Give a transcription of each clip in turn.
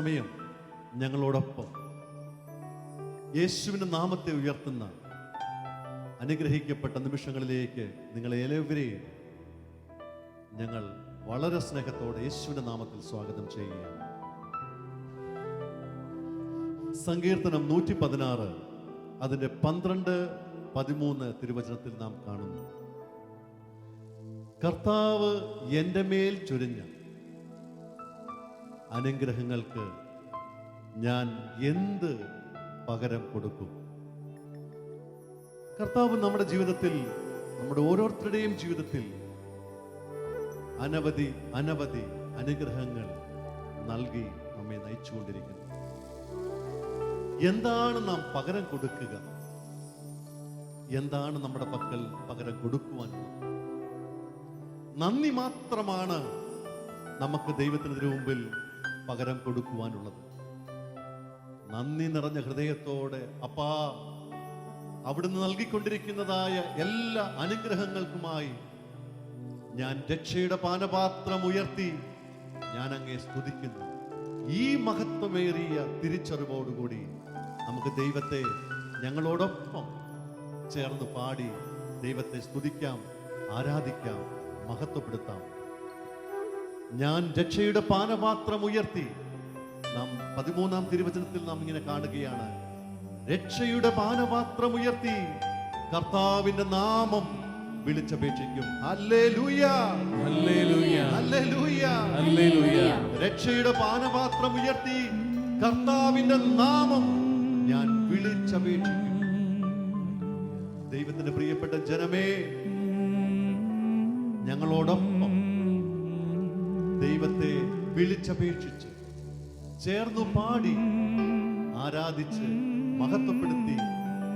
സമയം ഞങ്ങളോടൊപ്പം. യേശുവിന്റെ നാമത്തെ ഉയർത്തുന്ന അനുഗ്രഹിക്കപ്പെട്ട നിമിഷങ്ങളിലേക്ക് നിങ്ങളെ ഏവരെയും ഞങ്ങൾ വളരെ സ്നേഹത്തോടെ യേശുവിന്റെ നാമത്തിൽ സ്വാഗതം ചെയ്യുകയാണ്. സങ്കീർത്തനം നൂറ്റി പതിനാറ് അതിന്റെ പന്ത്രണ്ട് പതിമൂന്ന് തിരുവചനത്തിൽ നാം കാണുന്നു. കർത്താവ് എന്റെ മേൽ ചൊരിഞ്ഞ അനുഗ്രഹങ്ങൾക്ക് ഞാൻ എന്ത് പകരം കൊടുക്കും? കർത്താവ് നമ്മുടെ ജീവിതത്തിൽ നമ്മുടെ ഓരോരുത്തരുടെയും ജീവിതത്തിൽ അനവധി അനവധി അനുഗ്രഹങ്ങൾ നൽകി നമ്മെ നയിച്ചുകൊണ്ടിരിക്കുന്നു. എന്താണ് നാം പകരം കൊടുക്കുക? എന്താണ് നമ്മുടെ പക്കൽ പകരം കൊടുക്കുവാൻ? നന്ദി മാത്രമാണ് നമുക്ക് ദൈവത്തിന് മുമ്പിൽ പകരം കൊടുക്കുവാനുള്ളത്. നന്ദി നിറഞ്ഞ ഹൃദയത്തോടെ അപ്പാ അവിടുന്ന് നൽകിക്കൊണ്ടിരിക്കുന്നതായ എല്ലാ അനുഗ്രഹങ്ങൾക്കുമായി ഞാൻ രക്ഷയുടെ പാനപാത്രം ഉയർത്തി ഞാൻ അങ്ങേ സ്തുതിക്കുന്നു. ഈ മഹത്വമേറിയ തിരിച്ചറിവോടുകൂടി നമുക്ക് ദൈവത്തെ ഞങ്ങളോടൊപ്പം ചേർന്ന് പാടി ദൈവത്തെ സ്തുതിക്കാം ആരാധിക്കാം മഹത്വപ്പെടുത്താം. ഞാൻ രക്ഷയുടെ പാനപാത്രം ഉയർത്തി. നാം പതിമൂന്നാം തിരുവചനത്തിൽ നാം ഇങ്ങനെ കാണുകയാണ്. രക്ഷയുടെ പാനപാത്രം ഉയർത്തി. കർത്താവിന്റെ നാമം വിളിച്ചപേക്ഷിക്കും. രക്ഷയുടെ പാനപാത്രം ഉയർത്തി. കർത്താവിന്റെ നാമം ഞാൻ വിളിച്ചപേക്ഷിക്കും. ദൈവത്തിന്റെ പ്രിയപ്പെട്ട ജനമേ ഞങ്ങളോടൊപ്പം ദൈവത്തെ വിളിച്ചപേക്ഷിച്ച് ചേർന്നു പാടി ആരാധിച്ച് മഹത്വപ്പെടുത്തി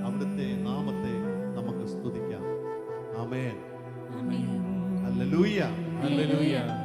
അവിടുത്തെ നാമത്തെ നമുക്ക് സ്തുതിക്കാം. ആമേൻ. ഹല്ലേലൂയ. ഹല്ലേലൂയ.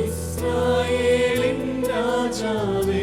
ഇസ്രായേലിൻ രാജാവേ.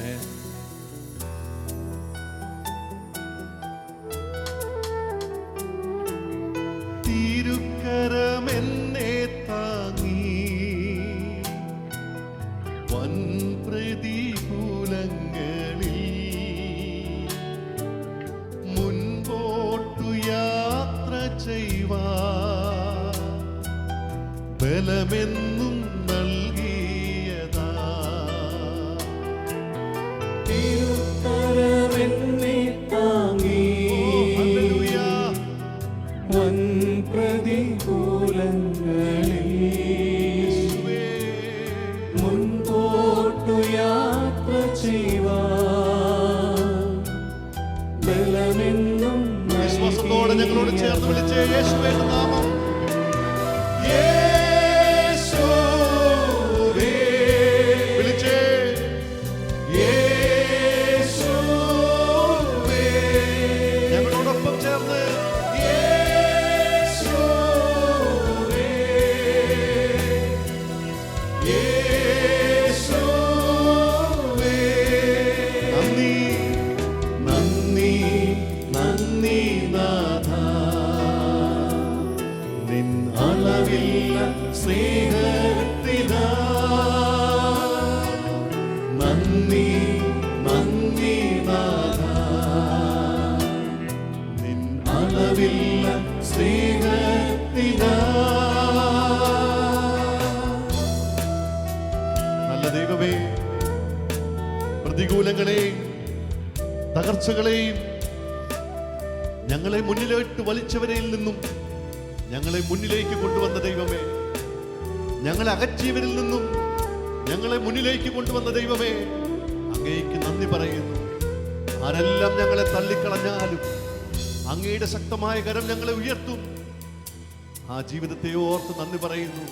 man. ഞങ്ങളോട് ചേർന്ന് വിളിച്ച് യേശുവേ നാമം നല്ല ദൈവമേ പ്രതികൂലങ്ങളെയും തകർച്ചകളെയും ഞങ്ങളെ മുന്നിലോട്ട് വലിച്ചവരിൽ നിന്നും ഞങ്ങളെ മുന്നിലേക്ക് കൊണ്ടുവന്ന ദൈവമേ ഞങ്ങളെ അകറ്റിയവരിൽ നിന്നും ഞങ്ങളെ മുന്നിലേക്ക് കൊണ്ടുവന്ന ദൈവമേ അങ്ങേക്ക് നന്ദി പറയുന്നു. ആരെല്ലാം ഞങ്ങളെ തള്ളിക്കളഞ്ഞാലും അങ്ങയുടെ ശക്തമായ കരം ഞങ്ങളെ ഉയർത്തും. ആ ജീവിതത്തെ ഓർത്ത് നന്ദി പറയുന്നു.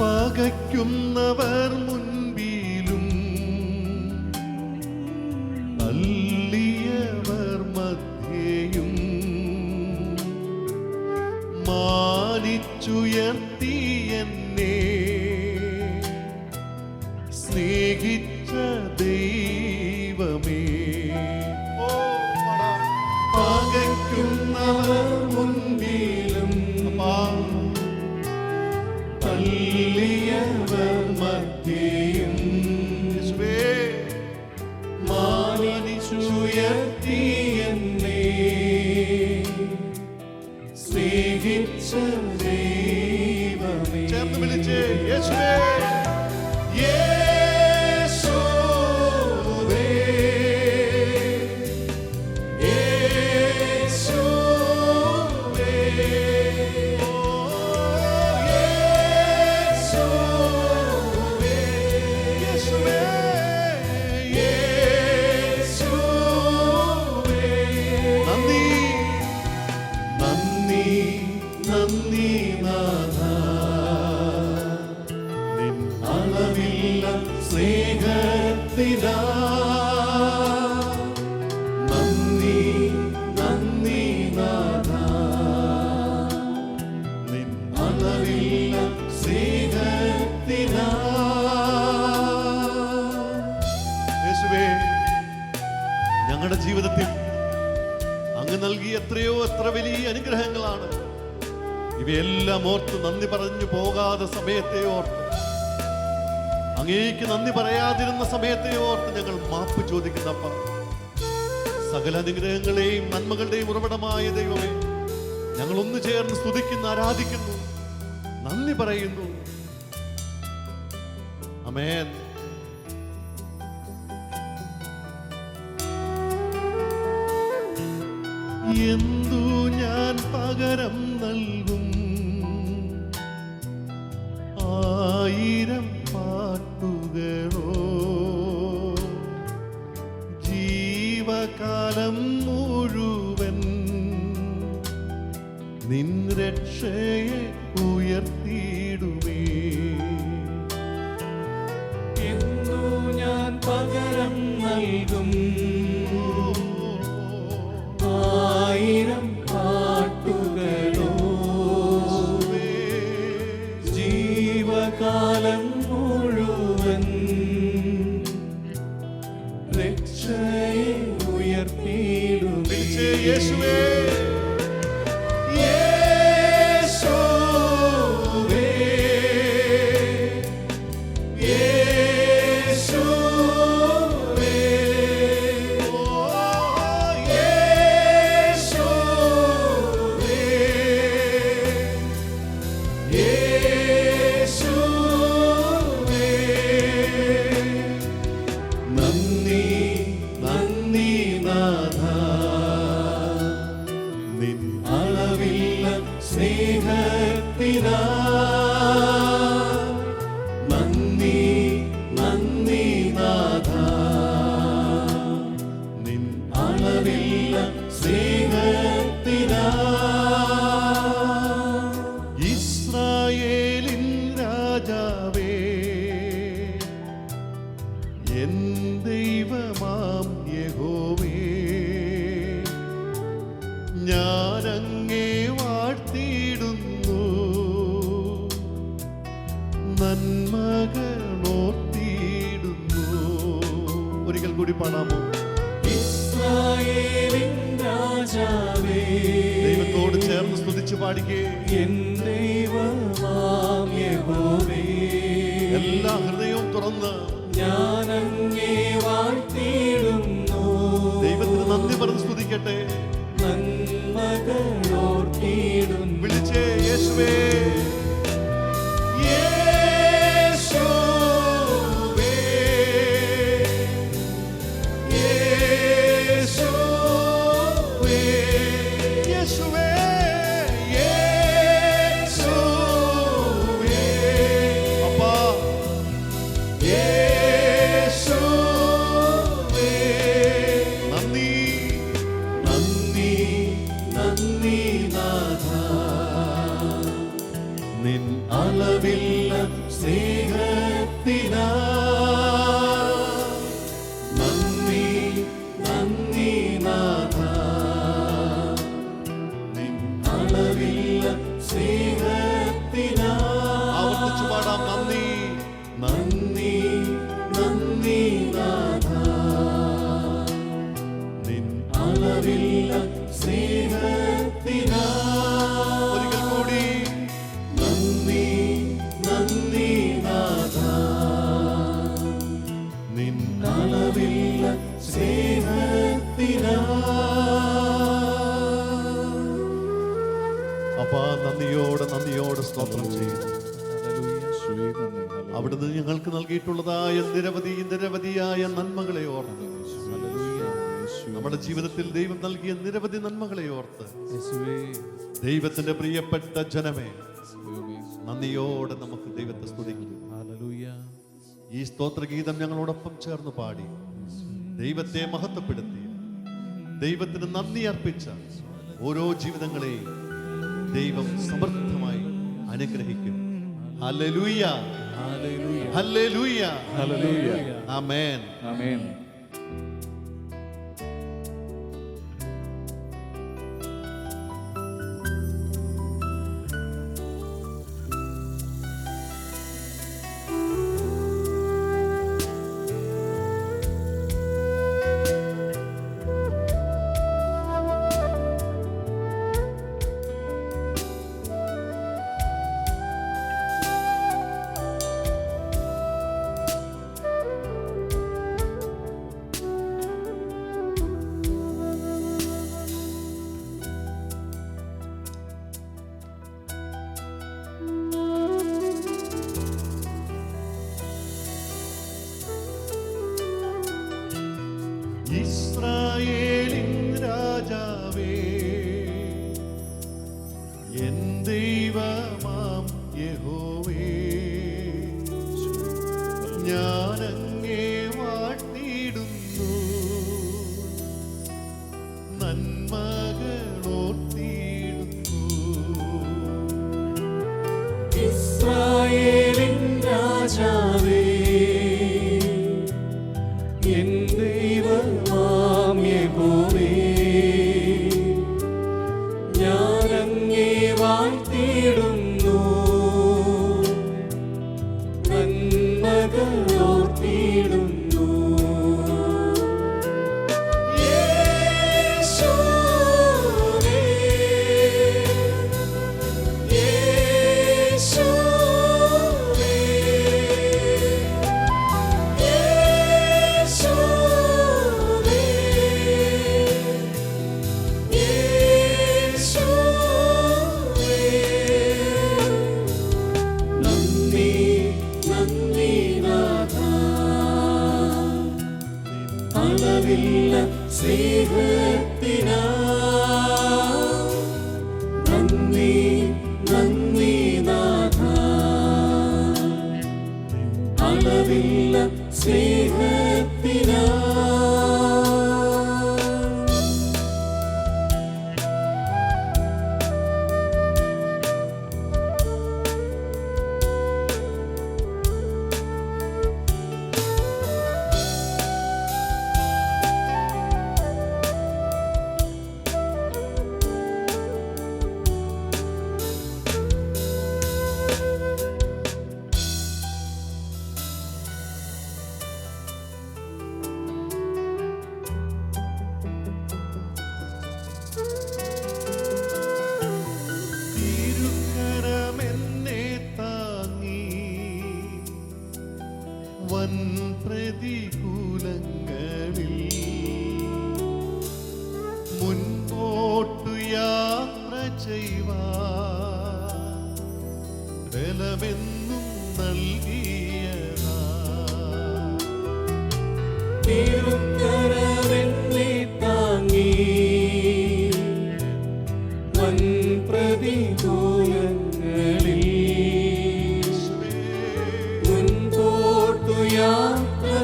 പകയ്ക്കുന്നവർ മുൻപിലും തള്ളിയവർ മധ്യേയും മാനിച്ചുയർത്തി ഓർത്ത് നന്ദി പറഞ്ഞു പോകാതെ സമയത്തെ ഓർത്ത്. അങ്ങേക്ക് നന്ദി പറയാതിരുന്ന സമയത്തെ ഓർത്ത് ഞങ്ങൾ മാപ്പ് ചോദിക്കുന്നപ്പ. സകല അനുഗ്രഹങ്ങളെയും നന്മകളുടെയും ഉറവിടമായ ദൈവമേ ഞങ്ങൾ ഒന്ന് ചേർന്ന് സ്തുതിക്കുന്നു ആരാധിക്കുന്നു നന്ദി പറയുന്നു. അമേൻ എന്തു ഞാൻ പകരം നൽകും need. സ്തുതിച്ചു പാടിക്കേ. എല്ലാ ഹൃദയവും തുറന്ന് ഞാനങ്ങേ വാഴ്ത്തിയിടുന്നു. ദൈവത്തിന് നന്ദി പറഞ്ഞ് സ്തുതിക്കട്ടെ. നന്മകളോർത്തിയിടുന്നു. വിളിച്ചേ യേശുവേ. അവിടുന്ന് ഞങ്ങൾക്ക് നൽകിയിട്ടുള്ളതായ നിരവധി നിരവധിയായ നന്മകളെ ഓർത്ത്. നമ്മുടെ ജീവിതത്തിൽ ദൈവം നൽകിയ നിരവധി നന്മകളെ ഓർത്ത്. ദൈവത്തിന്റെ പ്രിയപ്പെട്ട ജനമേ നന്ദിയോടെ നമുക്ക് ദൈവത്തെ സ്തുതിക്കും ഈ സ്തോത്രഗീതം ഞങ്ങളോടൊപ്പം ചേർന്ന് പാടി. ദൈവത്തെ മഹത്വപ്പെടുത്തി. ദൈവത്തിന് നന്ദി അർപ്പിച്ച ഓരോ ജീവിതങ്ങളെയും ദൈവം സമർത്ഥമായി അനുഗ്രഹിക്കും ഹല്ലേലൂയ ഹല്ലേലൂയ ആമേൻ Amen. ഇസ്രായേലിൻ നന്മകളോർത്തിയിടുന്നു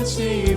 起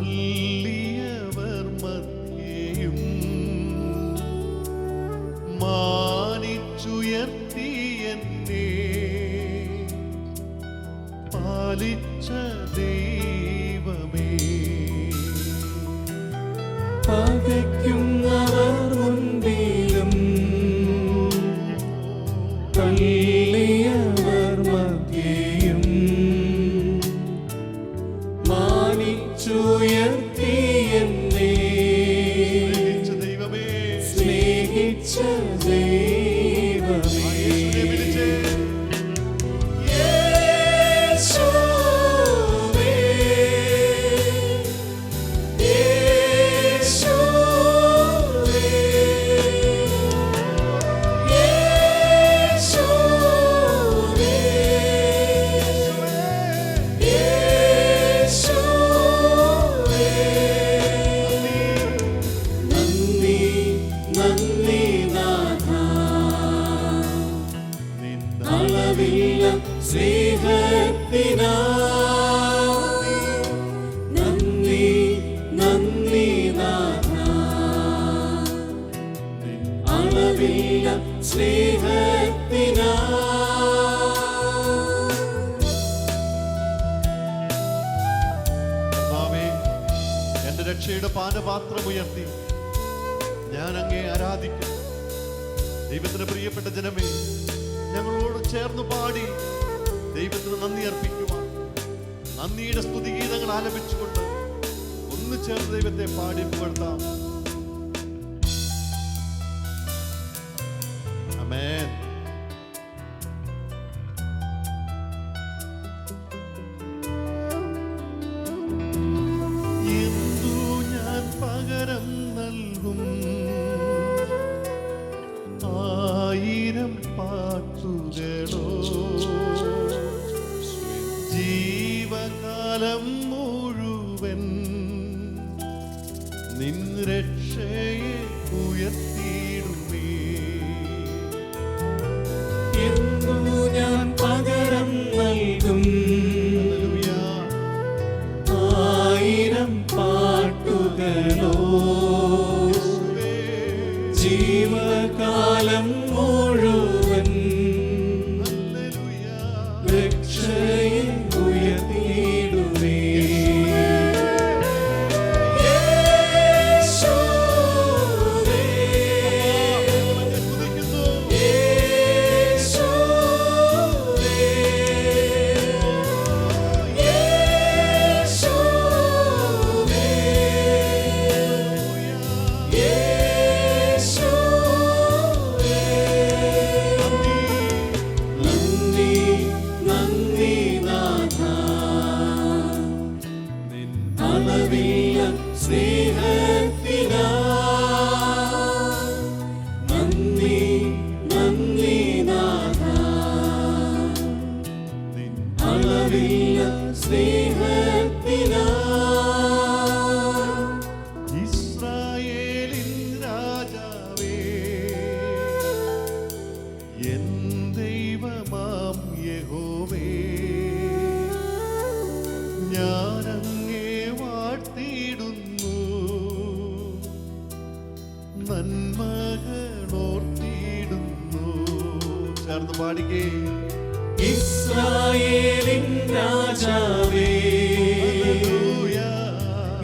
മല്ലിയവർ മധ്യേയും മാനിച്ചുയർത്തിയെന്നേ പാലിച്ചു ദൈവത്തിന് പ്രിയപ്പെട്ട ജനമേ ഞങ്ങളോട് ചേർന്ന് പാടി ദൈവത്തിന് നന്ദി അർപ്പിക്കുവാൻ. നന്ദിയുടെ സ്തുതിഗീതങ്ങൾ ആലപിച്ചുകൊണ്ട് ഒന്ന് ചേർന്ന് ദൈവത്തെ പാടി പുകഴ്ത്താം.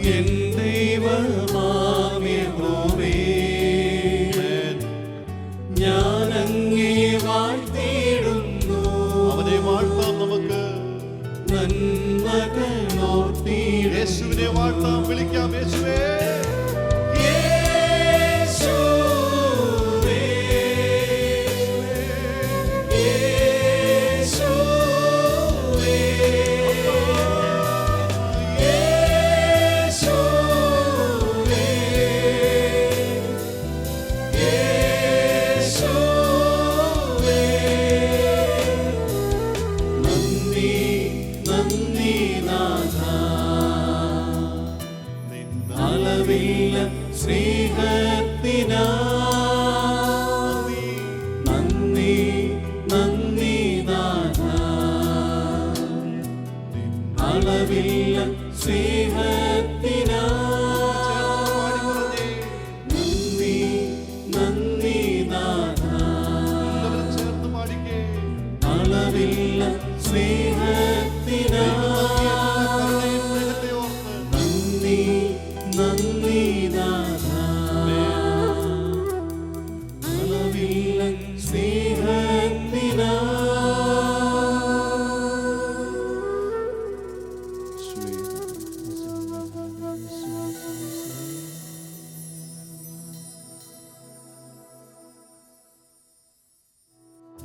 എൻ സ്നേഹത്തിനാ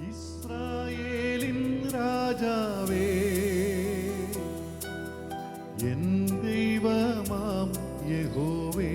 ഇസ്രായേലിൻ രാജാവേ എൻ ദൈവമാം യഹോവേ.